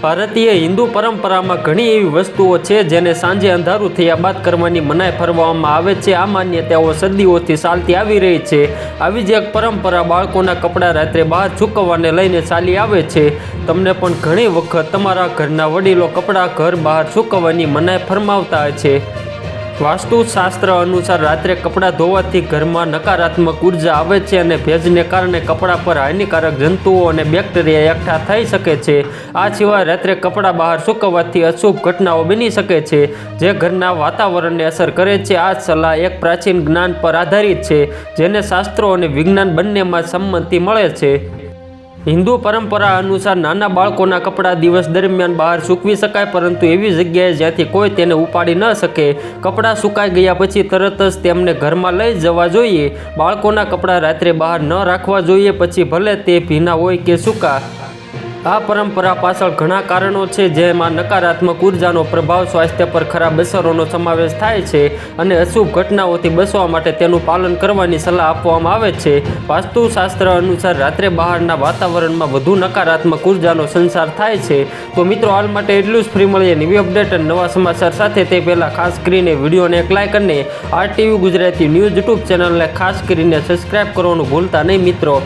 ભારતીય હિન્દુ પરંપરામાં ઘણી એવી વસ્તુઓ છે જેને સાંજે અંધારું થયા બાદ કરવાની મનાઈ ફરવામાં આવે છે. આ માન્યતાઓ સદીઓથી ચાલતી આવી રહી છે. આવી જ એક પરંપરા બાળકોના કપડાં રાત્રે બહાર સૂકવવાને લઈને ચાલી આવે છે. તમને પણ ઘણી વખત તમારા ઘરના વડીલો કપડાં ઘર બહાર સૂકવવાની મનાઈ ફરમાવતા છે. વાસ્તુશાસ્ત્ર અનુસાર રાત્રે કપડાં ધોવાથી ઘરમાં નકારાત્મક ઊર્જા આવે છે અને ભેજને કારણે કપડાં પર હાનિકારક જંતુઓ અને બેક્ટેરિયા એકઠા થઈ શકે છે. આ સિવાય રાત્રે કપડાં બહાર સૂકવવાથી અશુભ ઘટનાઓ બની શકે છે, જે ઘરના વાતાવરણને અસર કરે છે. આ સલાહ એક પ્રાચીન જ્ઞાન પર આધારિત છે, જેને શાસ્ત્રો અને વિજ્ઞાન બંનેમાં સંમતિ મળે છે. હિન્દુ પરંપરા અનુસાર નાના બાળકોના કપડાં દિવસ દરમિયાન બહાર સૂકવી શકાય, પરંતુ એવી જગ્યાએ જ્યાંથી કોઈ તેને ઉપાડી ન શકે, કપડાં સુકાઈ ગયા પછી તરત જ તેમને ઘરમાં લઈ જવા જોઈએ. બાળકોના કપડાં રાત્રે બહાર ન રાખવા જોઈએ, પછી ભલે તે ભીના હોય કે સૂકા. આ પરંપરા પાછળ ઘણા કારણો છે, જેમાં નકારાત્મક ઉર્જાનો પ્રભાવ સ્વાસ્થ્ય પર ખરાબ અસરોનો સમાવેશ થાય છે અને અશુભ ઘટનાઓથી બચવા માટે તેનું પાલન કરવાની સલાહ આપવામાં આવે છે. વાસ્તુશાસ્ત્ર અનુસાર રાત્રે બહારના વાતાવરણમાં વધુ નકારાત્મક ઉર્જાનો સંસાર થાય છે. તો મિત્રો, હાલ માટે એટલું જ. ફ્રી મળીએ નવી અપડેટ અને નવા સમાચાર સાથે. તે પહેલાં ખાસ કરીને વિડીયોને એક લાઇક અને આરટીવી ગુજરાતી ન્યૂઝ યુટ્યુબ ચેનલને ખાસ કરીને સબસ્ક્રાઇબ કરવાનું ભૂલતા નહીં મિત્રો.